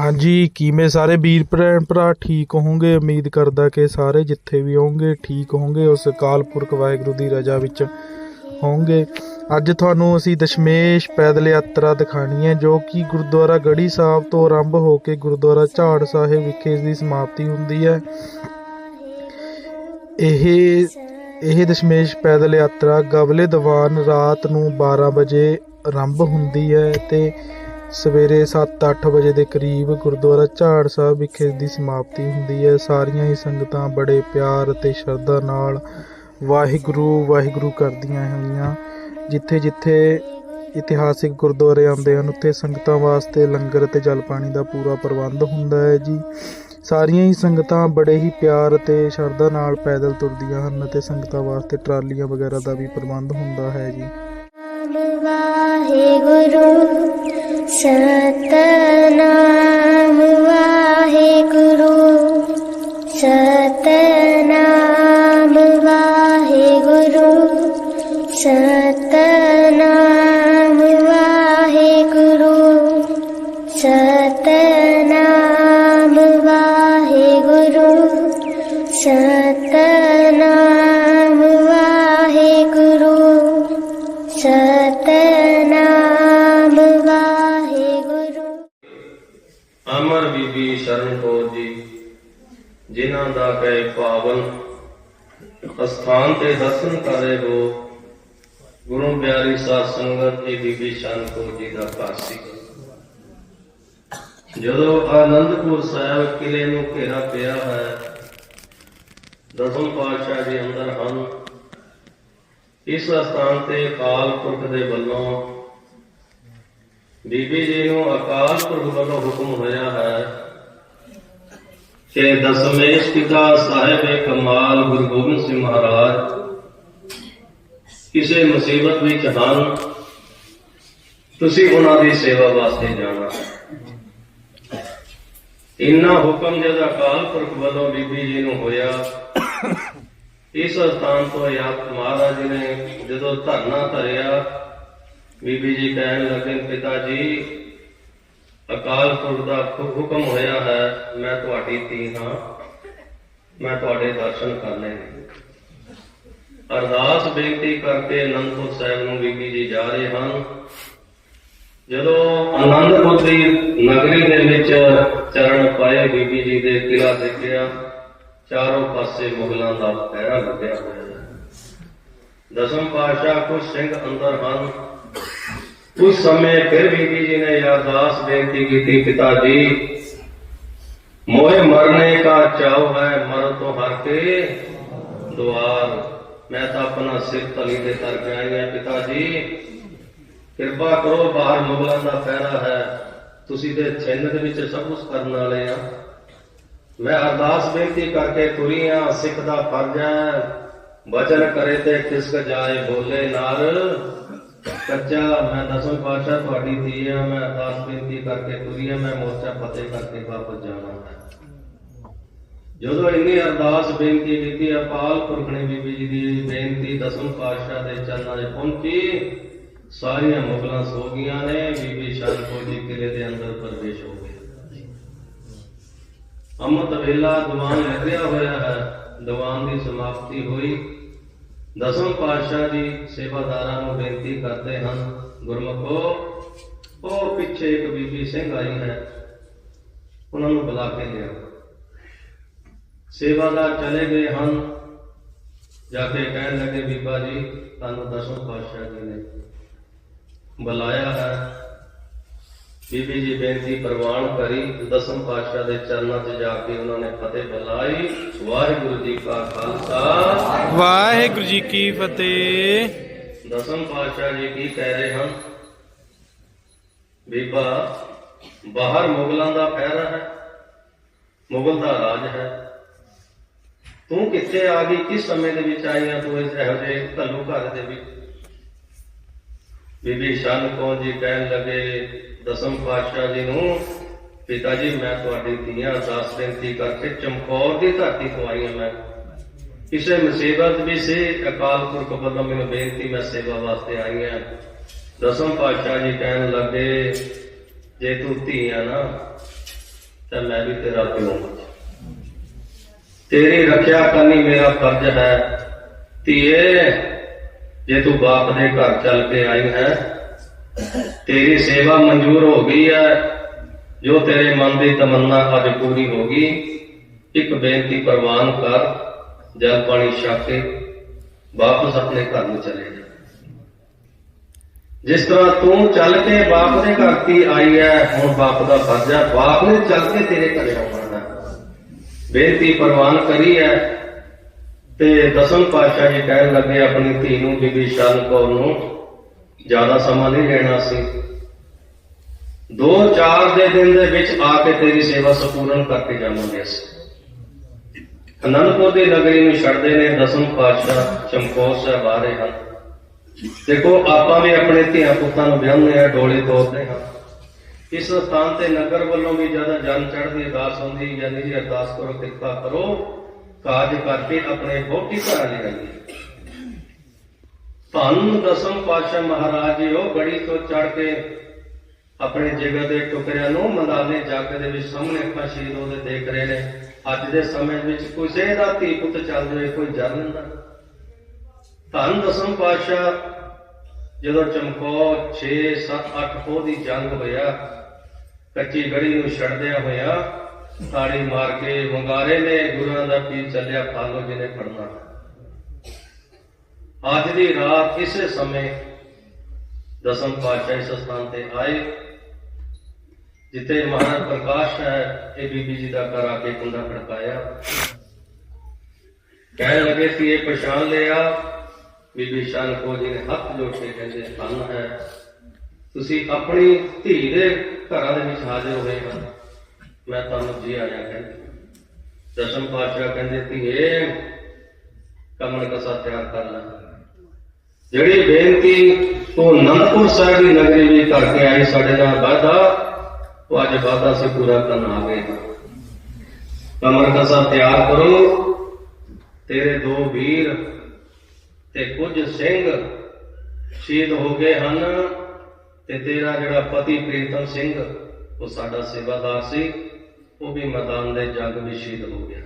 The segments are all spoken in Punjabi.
ਹਾਂਜੀ, ਕਿਵੇਂ ਸਾਰੇ ਵੀਰ ਭੈਣ ਭਰਾ ਠੀਕ ਹੋਵੋਗੇ? ਉਮੀਦ ਕਰਦਾ ਕਿ ਸਾਰੇ ਜਿੱਥੇ ਵੀ ਹੋਵੋਗੇ, ਠੀਕ ਹੋਵੋਗੇ, ਉਸ ਅਕਾਲ ਪੁਰਖ ਵਾਹਿਗੁਰੂ ਦੀ ਰਜ਼ਾ ਵਿੱਚ ਹੋਵੋਗੇ। ਅੱਜ ਤੁਹਾਨੂੰ ਅਸੀਂ ਦਸ਼ਮੇਸ਼ ਪੈਦਲ ਯਾਤਰਾ ਦਿਖਾਣੀ ਹੈ, ਜੋ ਕਿ ਗੁਰਦੁਆਰਾ ਗੜੀ ਸਾਹਿਬ ਤੋਂ ਆਰੰਭ ਹੋ ਕੇ ਗੁਰਦੁਆਰਾ ਝਾੜ ਸਾਹਿਬ ਵਿਖੇ ਇਸ ਦੀ ਸਮਾਪਤੀ ਹੁੰਦੀ ਹੈ। ਇਹ ਇਹ ਦਸ਼ਮੇਸ਼ ਪੈਦਲ ਯਾਤਰਾ ਗਵਲੇ ਦੀਵਾਨ ਰਾਤ ਨੂੰ 12 ਵਜੇ ਆਰੰਭ ਹੁੰਦੀ ਹੈ ਤੇ ਸਵੇਰੇ 7-8 ਵਜੇ ਦੇ ਕਰੀਬ ਗੁਰਦੁਆਰਾ ਝਾੜ ਸਾਹਿਬ ਵਿਖੇ ਦੀ ਸਮਾਪਤੀ ਹੁੰਦੀ ਹੈ। ਸਾਰੀਆਂ ਹੀ ਸੰਗਤਾਂ ਬੜੇ ਪਿਆਰ ਅਤੇ ਸ਼ਰਧਾ ਨਾਲ ਵਾਹਿਗੁਰੂ ਵਾਹਿਗੁਰੂ ਕਰਦੀਆਂ ਹੋਈਆਂ ਜਿੱਥੇ ਜਿੱਥੇ ਇਤਿਹਾਸਿਕ ਗੁਰਦੁਆਰੇ ਆਉਂਦੇ ਹਨ, ਉੱਥੇ ਸੰਗਤਾਂ ਵਾਸਤੇ ਲੰਗਰ ਅਤੇ ਜਲ ਪਾਣੀ ਦਾ ਪੂਰਾ ਪ੍ਰਬੰਧ ਹੁੰਦਾ ਹੈ ਜੀ। ਸਾਰੀਆਂ ਹੀ ਸੰਗਤਾਂ ਬੜੇ ਹੀ ਪਿਆਰ ਅਤੇ ਸ਼ਰਧਾ ਨਾਲ ਪੈਦਲ ਤੁਰਦੀਆਂ ਹਨ ਅਤੇ ਸੰਗਤਾਂ ਵਾਸਤੇ ਟਰਾਲੀਆਂ ਵਗੈਰਾ ਦਾ ਵੀ ਪ੍ਰਬੰਧ ਹੁੰਦਾ ਹੈ ਜੀ। ਵਾਹਿਗੁਰੂ सतनाम वाहे गुरु। सतनाम वाहे गुरु। सत ਅਮਰ ਬੀਬੀ ਸ਼ਰਨ ਕੌਰ ਜੀ, ਜਿਨ੍ਹਾਂ ਦਾ ਕੈ ਪਾਵਨ ਅਸਥਾਨ ਤੇ ਦਰਸ਼ਨ ਕਰੇ ਹੋ, ਗੁਰੂ ਪਿਆਰੀ ਸਾਧ ਸੰਗਤ ਜੀ ਬੀਬੀ ਸ਼ਰਨ ਕੌਰ ਜੀ ਦਾ ਘਰ ਜਦੋਂ ਆਨੰਦਪੁਰ ਸਾਹਿਬ ਕਿਲੇ ਨੂੰ ਘੇਰਾ ਪਿਆ ਹੈ, ਦਸਮ ਪਾਤਸ਼ਾਹ ਜੀ ਅੰਦਰ ਹਨ। ਇਸ ਸਥਾਨ ਤੇ ਅਕਾਲ ਪੁਰਖ ਦੇ ਵੱਲੋਂ ਬੀਬੀ ਜੀ ਨੂੰ ਅਕਾਲ ਪੁਰਖ ਵੱਲੋਂ ਹੁਕਮ ਹੋਇਆ ਹੈ ਕਿ ਦਸਮੇਸ਼ ਪਿਤਾ ਸਾਹਿਬ ਕਮਾਲ ਗੁਰੂ ਗੋਬਿੰਦ ਸਿੰਘ ਮਹਾਰਾਜ ਕਿਸੇ ਮੁਸੀਬਤ ਵਿੱਚ ਹਨ, ਤੁਸੀਂ ਉਹਨਾਂ ਦੀ ਸੇਵਾ ਵਾਸਤੇ ਜਾਣਾ। ਇੰਨਾ ਹੁਕਮ ਜਦ ਅਕਾਲ ਪੁਰਖ ਵੱਲੋਂ ਬੀਬੀ ਜੀ ਨੂੰ ਹੋਇਆ, ਇਸ ਸਥਾਨ ਤੋਂ ਯਾਦ ਮਹਾਰਾਜ ਜੀ ਨੇ ਜਦੋਂ ਧਰਨਾ ਧਰਿਆ ਬੀਬੀ ਜੀ ਕਹਿਣ ਲੱਗੇ, ਪਿਤਾ ਜੀ, ਅਕਾਲ ਪੁਰਖ ਦਾ ਹੁ- ਹੁਕਮ ਹੋਇਆ ਹੈ, ਮੈਂ ਤੁਹਾਡੀ ਧੀ ਹਾਂ, ਮੈਂ ਤੁਹਾਡੇ ਦਰਸ਼ਨ ਕਰਨੇ ਨੇ ਅਰਦਾਸ ਬੇਨਤੀ ਕਰਕੇ ਅਨੰਦਪੁਰ ਸਾਹਿਬ ਨੂੰ ਬੀਬੀ ਜੀ ਜਾ ਰਹੇ ਹਨ। ਜਦੋਂ ਅਨੰਦਪੁਰ ਦੀ ਨਗਰੀ ਦੇ ਵਿੱਚ ਚਰਨ ਪਾਏ ਬੀਬੀ ਜੀ ਦੇ ਕਿਲਾ ਦੇਖਿਆ, ਚਾਰੋਂ ਪਾਸੇ ਮੁਗਲਾਂ ਦਾ ਪਹਿਰਾ ਲੱਗਿਆ ਹੋਇਆ ਹੈ। ਦਸਮ ਪਾਤਸ਼ਾਹ ਕੁਝ ਸਿੰਘ ਅੰਦਰ ਹਨ। ਉਸ ਸਮੇਂ ਫਿਰ ਬੀਬੀ ਜੀ ਨੇ ਅਰਦਾਸ ਬੇਨਤੀ ਕੀਤੀ, ਪਿਤਾ ਜੀ ਮੋਏ ਮਰਨੇ का ਚਾਉ ਹੈ ਮਰ ਤੋਂ ਹਰ ਕੇ ਦੁਆਰ। ਮੈਂ ਤਾਂ ਆਪਣਾ ਸਿਰ ਤਲੀ ਦੇ ਕਰ ਕੇ ਹਾਂ ਪਿਤਾ ਜੀ। ਕਿਰਪਾ ਕਰੋ, ਬਾਹਰ ਮੁਗਲਾਂ ਦਾ ਪਹਿਰਾ ਹੈ। ਤੁਸੀਂ ਤੇ ਛਿੰਨ ਦੇ ਵਿੱਚ ਸਭ ਕੁਝ ਕਰਨ ਵਾਲੇ ਆ। ਮੈਂ ਅਰਦਾਸ ਬੇਨਤੀ ਕਰਕੇ ਤੁਰੀ ਆ, ਸਿੱਖ ਦਾ ਫਰਜ਼ ਹੈ। ਵਚਨ ਕਰੇ ਤੇ ਕਿਸਕ ਜਾਏ, ਬੋਲੇ ਨਾਰ। ਕੱਚਾ, ਮੈਂ ਦਸਵੇਂ ਪਾਤਸ਼ਾਹ ਤੁਹਾਡੀ ਧੀ ਆ, ਮੈਂ ਅਰਦਾਸ ਬੇਨਤੀ ਕਰਕੇ ਤੁਰੀ ਆ, ਮੈਂ ਮੋਰਚਾ ਫਤਿਹ ਕਰਕੇ ਵਾਪਸ ਜਾਣਾ ਹੈ ਜਦੋਂ ਇੰਨੀ ਅਰਦਾਸ ਬੇਨਤੀ ਕੀਤੀ, ਅਪਾਲ ਪੁਰਖ ਬੀਬੀ ਜੀ ਦੀ ਬੇਨਤੀ ਦਸਮ ਪਾਤਸ਼ਾਹ ਦੇ ਚਰਨਾਂ 'ਚ ਪਹੁੰਚੀ, ਸਾਰੀਆਂ ਮੁਗਲਾਂ ਸੋ ਗਈਆਂ ਨੇ, ਬੀਬੀ ਸ਼ਾਨਪੁਰ ਜੀ ਕਿਲੇ ਦੇ ਅੰਦਰ ਪ੍ਰਵੇਸ਼ ਹੋ ਗਏ। ਅੰਮ੍ਰਿਤ ਵੇਲਾ ਦੀਵਾਨ ਲੱਗਿਆ ਹੋਇਆ ਹੈ, ਦੀਵਾਨ ਦੀ ਸਮਾਪਤੀ ਹੋਈ। ਦਸਮ ਪਾਤਸ਼ਾਹ ਜੀ ਸੇਵਾਦਾਰਾਂ ਨੂੰ ਬੇਨਤੀ ਕਰਦੇ ਹਨ, ਗੁਰਮਖੋ, ਉਹ ਪਿੱਛੇ ਇੱਕ ਬੀਬੀ ਸਿੰਘ ਆਈ ਹੈ, ਉਹਨਾਂ ਨੂੰ ਬੁਲਾ ਕੇ ਲਿਆਓ। ਸੇਵਾਦਾਰ ਚਲੇ ਗਏ ਹਨ, ਜਾ ਕੇ ਕਹਿਣ ਲੱਗੇ, ਬੀਬਾ ਜੀ, ਤੁਹਾਨੂੰ ਦਸਮ ਪਾਤਸ਼ਾਹ ਜੀ ਨੇ ਬੁਲਾਇਆ ਹੈ। ਬੀਬੀ ਜੀ ਬੇਨਤੀ ਪ੍ਰਵਾਨ ਕਰੀ ਦਸਮ ਪਾਤਸ਼ਾਹ ਦੇ ਚਰਨਾਂ 'ਚ ਜਾ ਕੇ ਉਹਨਾਂ ਨੇ ਫਤਿਹ ਬੁਲਾਈ। ਵਾਹਿਗੁਰੂ ਜੀ ਕਾ ਖਾਲਸਾ। ਵਾਹਿਗੁਰੂ ਜੀ ਕੀ ਫਤਿਹ। ਦਸਮ ਪਾਤਸ਼ਾਹ ਜੀ ਕੀ ਕਹਿ ਰਹੇ ਹਨ? ਬੀਬਾ ਬਾਹਰ ਮੁਗਲਾਂ ਦਾ ਪਹਿਰਾ ਹੈ ਮੁਗਲ ਦਾ ਰਾਜ ਹੈ। ਤੂੰ ਕਿੱਥੇ ਆ ਗਈ? ਕਿਸ ਸਮੇਂ ਦੇ ਵਿੱਚ ਆਈ ਆ? ਤੂੰ ਇਸ ਇਹੋ ਜਿਹੇ ਘੱਲੂ ਘਰ ਦੇ ਵਿੱਚ? ਬੀਬੀ ਸ਼ਾਨ ਕੌਰ ਜੀ ਕਹਿਣ ਲੱਗੇ, ਦਸਮ ਪਾਤਸ਼ਾਹ ਜੀ ਨੂੰ, ਪਿਤਾ ਜੀ, ਮੈਂ ਤੁਹਾਡੀ ਧੀਆਂ ਅਰਦਾਸ ਬੇਨਤੀ ਕਰਕੇ ਚਮਕੌਰ ਦੀ ਧਰਤੀ ਤੋਂ ਆਈ ਹਾਂ ਮੈਂ। ਕਿਸੇ ਮੁਸੀਬਤ ਵੀ ਸੀ, ਅਕਾਲ ਪੁਰਖ ਵੱਲੋਂ ਮੈਨੂੰ ਬੇਨਤੀ, ਮੈਂ ਸੇਵਾ ਵਾਸਤੇ ਆਈ ਹਾਂ। ਦਸਮ ਪਾਤਸ਼ਾਹ ਜੀ ਕਹਿਣ ਲੱਗੇ, ਜੇ ਤੂੰ ਧੀ ਆ ਨਾ, ਤਾਂ ਮੈਂ ਵੀ ਤੇਰਾ ਪਿਓ ਹਾਂ। ਤੇਰੀ ਰੱਖਿਆ ਕਰਨੀ ਮੇਰਾ ਫਰਜ਼ ਹੈ। ਧੀਏ ਜੇ ਤੂੰ ਬਾਪ ਦੇ ਘਰ ਚੱਲ ਕੇ ਆਈ ਹੈ, ਤੇਰੀ ਸੇਵਾ ਮਨਜ਼ੂਰ ਹੋ ਗਈ ਹੈ, ਜੋ ਤੇਰੇ ਮਨ ਦੀ ਤਮੰਨਾ ਅੱਜ ਪੂਰੀ ਹੋ ਗਈ, ਇੱਕ ਬੇਨਤੀ ਪ੍ਰਵਾਨ ਕਰ, ਜਲ ਪਾਣੀ ਛਕ ਕੇ ਵਾਪਸ ਆਪਣੇ ਘਰ ਨੂੰ ਚਲੇ ਜਾ। ਜਿਸ ਤਰ੍ਹਾਂ ਤੂੰ ਚੱਲ ਕੇ ਬਾਪ ਦੇ ਘਰ ਤੀ ਆਈ ਹੈ, ਹੁਣ ਬਾਪ ਦਾ ਫਰਜ਼ ਹੈ, ਬਾਪ ਨੇ ਚੱਲ ਕੇ ਤੇਰੇ ਘਰੇ ਆਉਣਾ ਹੈ। ਬੇਨਤੀ ਪ੍ਰਵਾਨ ਕਰੀ ਹੈ ਤੇ ਦਸਮ ਪਾਤਸ਼ਾਹ ਜੀ ਕਹਿਣ ਲੱਗੇ ਆਪਣੀ ਧੀ ਨੂੰ ਬੀਬੀ ਸ਼ਰਨ ਕੌਰ ਨੂੰ ਜ਼ਿਆਦਾ ਸਮਾਂ ਨਹੀਂ ਲੈਣਾ ਸੀ। ਦੋ ਚਾਰ ਦੇ ਦਿਨ ਦੇ ਵਿੱਚ ਆ ਕੇ ਤੇਰੀ ਸੇਵਾ ਸੰਪੂਰਨ ਕਰਕੇ ਜਾਵਾਂਗੇ ਅਸੀਂ। ਅਨੰਦਪੁਰ ਦੀ ਨਗਰੀ ਨੂੰ ਛੱਡਦੇ ਨੇ ਦਸਮ ਪਾਤਸ਼ਾਹ ਚਮਕੌਰ ਸਾਹਿਬ ਆ ਰਹੇ ਹਨ। ਦੇਖੋ, ਆਪਾਂ ਵੀ ਆਪਣੇ ਧੀਆਂ ਪੁੱਤਾਂ ਨੂੰ ਵਿਆਹੁੰਦੇ ਆ ਡੋਲੇ ਤੋਰਦੇ ਹਾਂ। ਇਸ ਸਥਾਨ ਤੇ ਨਗਰ ਵੱਲੋਂ ਵੀ ਜਦੋਂ ਜਨ ਚੜ੍ਹਦੀ ਅਰਦਾਸ ਹੁੰਦੀ, ਯਾਨੀ ਜੀ ਅਰਦਾਸ ਕਰੋ, ਕਿਰਪਾ ਕਰੋ। ਕਾਜ ਕਰਕੇ ਆਪਣੇ ਬੋਟੀ ਘਰ ਲੈ ਧੰਨ ਦਸਮ ਪਾਤਸ਼ਾਹ ਮਹਾਰਾਜ ਜੀ ਉਹ ਗੜੀ ਤੋਂ ਚੜ ਕੇ ਆਪਣੇ ਜਗਤ ਦੇ ਟੁਕੜਿਆਂ ਨੂੰ ਮੰਦਾਲੇ ਜੱਗ ਦੇ ਵਿੱਚ ਸਾਹਮਣੇ ਅੱਖਾਂ ਉਹਦੇ ਦੇਖ ਰਹੇ ਨੇ। ਅੱਜ ਦੇ ਸਮੇਂ ਵਿੱਚ ਕਿਸੇ ਦਾ ਧੀ ਪੁੱਤ ਚੱਲ ਜਾਵੇ, ਕੋਈ ਜਰ ਲੈਂਦਾ ਧੰਨ ਦਸਮ ਪਾਤਸ਼ਾਹ, ਜਦੋਂ ਚਮਕੌਰ 6 7 8 ਪੋਹ ਦੀ ਜੰਗ ਹੋਇਆ, ਕੱਚੀ ਗੜੀ ਨੂੰ ਛੱਡਦਿਆਂ ਹੋਇਆ ਤਾੜੀ ਮਾਰ ਕੇ ਵੰਗਾਰੇ ਨੇ ਗੁਰੂਆਂ ਦਾ ਪੀਰ ਚੱਲਿਆ ਫਾਲੋ ਜਿਹਨੇ ਫੜਨਾ। ਅੱਜ ਦੀ ਰਾਤ ਇਸੇ ਸਮੇਂ ਦਸਮ ਪਾਤਸ਼ਾਹ ਇਸ ਸਥਾਨ ਤੇ ਆਏ, ਜਿੱਥੇ ਮਹਾਰਾਜ ਪ੍ਰਕਾਸ਼ ਹੈ, ਇਹ ਬੀਬੀ ਜੀ ਦਾ ਘਰ ਆ ਕੇ ਕੁੰਡਾ ਖੜਕਾਇਆ। ਕਹਿਣ ਲੱਗੇ ਸੀ ਇਹ ਪਛਾਣ ਲਿਆ, ਬੀਬੀ ਸ਼ਾਨ ਕੋ ਜੀ ਨੇ ਹੱਥ ਜੋੜ ਕੇ ਕਹਿੰਦੇ, ਧੰਨ ਹੈ, ਤੁਸੀਂ ਆਪਣੀ ਧੀ ਦੇ ਘਰਾਂ ਦੇ ਵਿੱਚ ਹਾਜ਼ਰ ਹੋਏ ਹੋ। ਮੈਂ ਤੁਹਾਨੂੰ ਜੀ ਆਇਆ ਕਹਿੰਦੇ ਦਸਮ ਪਾਤਸ਼ਾਹ ਕਹਿੰਦੇ ਧੀਏ ਕਮਲ ਕਸਾ ਤਿਆਰ ਕਰ ਲੈ। ਜਿਹੜੀ ਬੇਨਤੀ ਤੂੰ ਅਨੰਦਪੁਰ ਸਾਹਿਬ ਦੀ ਨਗਰੀ ਵਿੱਚ ਕਰਕੇ ਆਈ, ਸਾਡੇ ਨਾਲ ਵਾਦਾ ਉਹ ਅੱਜ ਵਾਦਾ ਸੇ, ਪੂਰਾ ਕਰਨ ਆ ਗਏ ਕਮਰ ਕਸਾ ਤਿਆਰ ਕਰੋ। ਤੇਰੇ ਦੋ ਵੀਰ ਤੇ ਕੁਝ ਸਿੰਘ ਸ਼ਹੀਦ ਹੋ ਗਏ ਹਨ ਤੇ ਤੇਰਾ ਜਿਹੜਾ ਪਤੀ ਪ੍ਰੀਤਮ ਸਿੰਘ, ਉਹ ਸਾਡਾ ਸੇਵਾਦਾਰ ਸੀ। ਉਹ ਵੀ ਮੈਦਾਨ ਦੇ ਜੰਗ ਵਿੱਚ ਸ਼ਹੀਦ ਹੋ ਗਿਆ।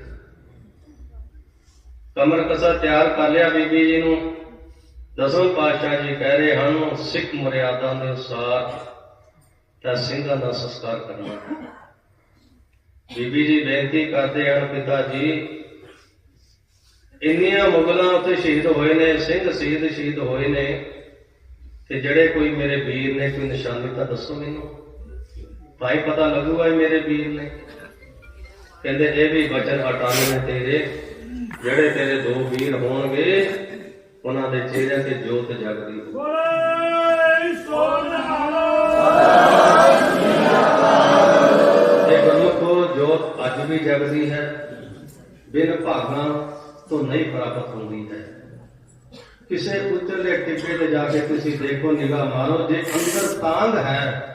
ਕਮਰ ਕਸਾ ਤਿਆਰ ਕਰ ਲਿਆ ਬੀਬੀ ਜੀ ਨੂੰ। ਦਸਮ ਪਾਤਸ਼ਾਹ ਜੀ ਕਹਿ ਰਹੇ ਹਨ, ਸਿੱਖ ਮਰਿਆਦਾ ਦੇ ਅਨੁਸਾਰ ਤਾਂ ਸਿੰਘਾਂ ਦਾ ਸੰਸਕਾਰ ਕਰਨਾ। ਬੀਬੀ ਜੀ ਬੇਨਤੀ ਕਰਦੇ ਹਨ, ਪਿਤਾ ਜੀ, ਇੰਨੀਆਂ ਮੁਗਲਾਂ ਉੱਤੇ ਸ਼ਹੀਦ ਹੋਏ ਨੇ, ਸਿੰਘ ਸ਼ਹੀਦ ਸ਼ਹੀਦ ਹੋਏ ਨੇ, ਤੇ ਜਿਹੜੇ ਕੋਈ ਮੇਰੇ ਵੀਰ ਨੇ, ਕੋਈ ਨਿਸ਼ਾਨੀ ਤਾਂ ਦੱਸੋ ਮੈਨੂੰ। ਭਾਈ ਪਤਾ ਲੱਗੂਗਾ ਮੇਰੇ ਵੀਰ ਨੇ। ਕਹਿੰਦੇ, ਇਹ ਵੀ ਵਚਨ ਹਟਾਣੇ ਨੇ ਤੇਰੇ। ਜਿਹੜੇ ਤੇਰੇ ਦੋ ਵੀਰ ਹੋਣਗੇ, ਉਹਨਾਂ ਦੇ ਚਿਹਰਿਆਂ ਤੇ ਜੋਤ ਜਗਦੀ ਹੋਊ। ਇਹ ਗੁਰਮੁਖੋ ਜੋਤ ਅੱਜ ਵੀ ਜਗਦੀ ਹੈ। ਬਿਨ ਭਾਗਾਂ ਤੋਂ ਨਹੀਂ ਪ੍ਰਾਪਤ ਹੁੰਦੀ ਹੈ। ਕਿਸੇ ਉੱਚਲੇ ਟਿੱਪੇ ਤੇ ਜਾ ਕੇ ਤੁਸੀਂ ਦੇਖੋ, ਨਿਗਾਹ ਮਾਰੋ, ਜੇ ਅੰਦਰ ਤਾਂਗ ਹੈ,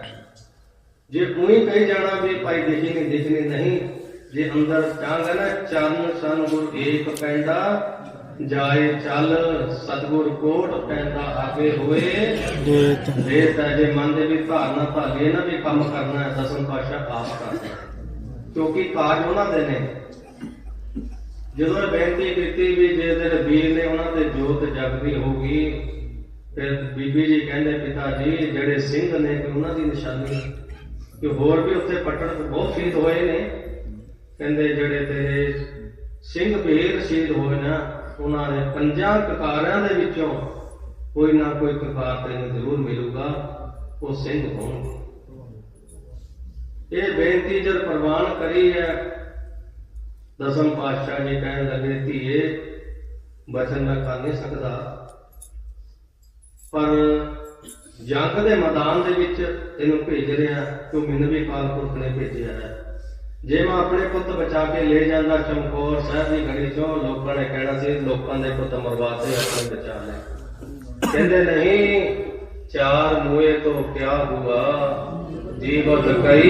ਜੇ ਕੋਈ ਕਹੀ ਜਾਣਾ ਵੀ ਭਾਈ ਦੇਖੀ ਨਹੀਂ ਦਿਖਣੀ ਨਹੀਂ ਜੇ ਅੰਦਰ ਚਾਂਗ ਹੈ ਨਾ, ਚਰਨ ਸਨ ਗੁਰ ਏਕ ਪੈਂਡਾ ਜਾਏ ਚੱਲ ਸਤਗੁਰ ਕੋਟ ਪੈਂਦਾ, ਆਗੇ ਹੋਏ। ਦੇਤ ਦੇਤ ਹੈ ਜੇ ਮਨ ਦੇ ਵੀ ਧਾਰਨਾ ਭਾਗੇ ਨਾ ਵੀ ਕੰਮ ਕਰਨਾ ਹੈ, ਦਸਮ ਪਾਸ਼ਾ ਆਪ ਕਰਦਾ ਕਿਉਂਕਿ ਕਾਜ ਉਹਨਾਂ ਦੇ ਨੇ। ਜਦੋਂ ਇਹ ਬੇਨਤੀ ਕੀਤੀ ਵੀ ਜੇ ਤੇਰੇ ਵੀਰ ਨੇ ਉਹਨਾਂ ਤੇ ਜੋਤ ਜਗਦੀ ਹੋਊਗੀ, ਫਿਰ ਬੀਬੀ ਜੀ ਕਹਿੰਦੇ ਪਿਤਾ ਜੀ ਜਿਹੜੇ ਸਿੰਘ ਨੇ, ਉਹਨਾਂ ਦੀ ਨਿਸ਼ਾਨੀ ਕਿ ਹੋਰ ਵੀ ਉੱਥੇ ਪੱਟਣ ਤੋਂ ਬਹੁਤ ਸ਼ਹੀਦ ਹੋਏ ਨੇ। ਕਹਿੰਦੇ ਜਿਹੜੇ ਤੇਰੇ ਸਿੰਘ ਵੀਰ ਸ਼ਹੀਦ ਹੋਏ ਨਾ, ਉਹਨਾਂ ਦੇ ਪੰਜਾਂ ਕਕਾਰਿਆਂ ਦੇ ਵਿੱਚੋਂ ਕੋਈ ਨਾ ਕੋਈ ਕਕਾਰ ਤੈਨੂੰ ਜ਼ਰੂਰ ਮਿਲੂਗਾ, ਉਹ ਸਿੰਘ ਹੋਣਗੇ ਇਹ ਬੇਨਤੀ ਜਦ ਪ੍ਰਵਾਨ ਕਰੀ ਹੈ, ਦਸਮ ਪਾਤਸ਼ਾਹ ਜੀ ਕਹਿਣ ਲੱਗੇ, ਧੀਏ, ਬਚਨ ਮੈਂ ਕਰ ਨਹੀਂ ਸਕਦਾ। ਪਰ ਜੰਗ ਦੇ ਮੈਦਾਨ ਦੇ ਵਿੱਚ ਇਹਨੂੰ ਭੇਜ ਰਿਹਾ, ਤੂੰ ਮੈਨੂੰ ਵੀ ਕਾਲ ਪੁਰਖ ਨੇ ਭੇਜਿਆ ਹੈ। ਜੇ ਮੈਂ ਆਪਣੇ ਪੁੱਤ ਬਚਾ ਕੇ ਲੈ ਜਾਂਦਾ ਚਮਕੌਰ ਸਾਹਿਬ ਦੀ ਗੜੀ ਚੋਂ, ਲੋਕਾਂ ਨੇ ਕਹਿਣਾ ਸੀ, ਲੋਕਾਂ ਦੇ ਪੁੱਤ ਮਰਵਾਤੇ, ਆਪਣੇ ਬਚਾ ਲੈ। ਕਹਿੰਦੇ ਨਹੀਂ, ਚਾਰ ਮੂਏ ਤੋਂ ਕਿਆ ਹੁਆ? ਜੀਵਤ ਕਈ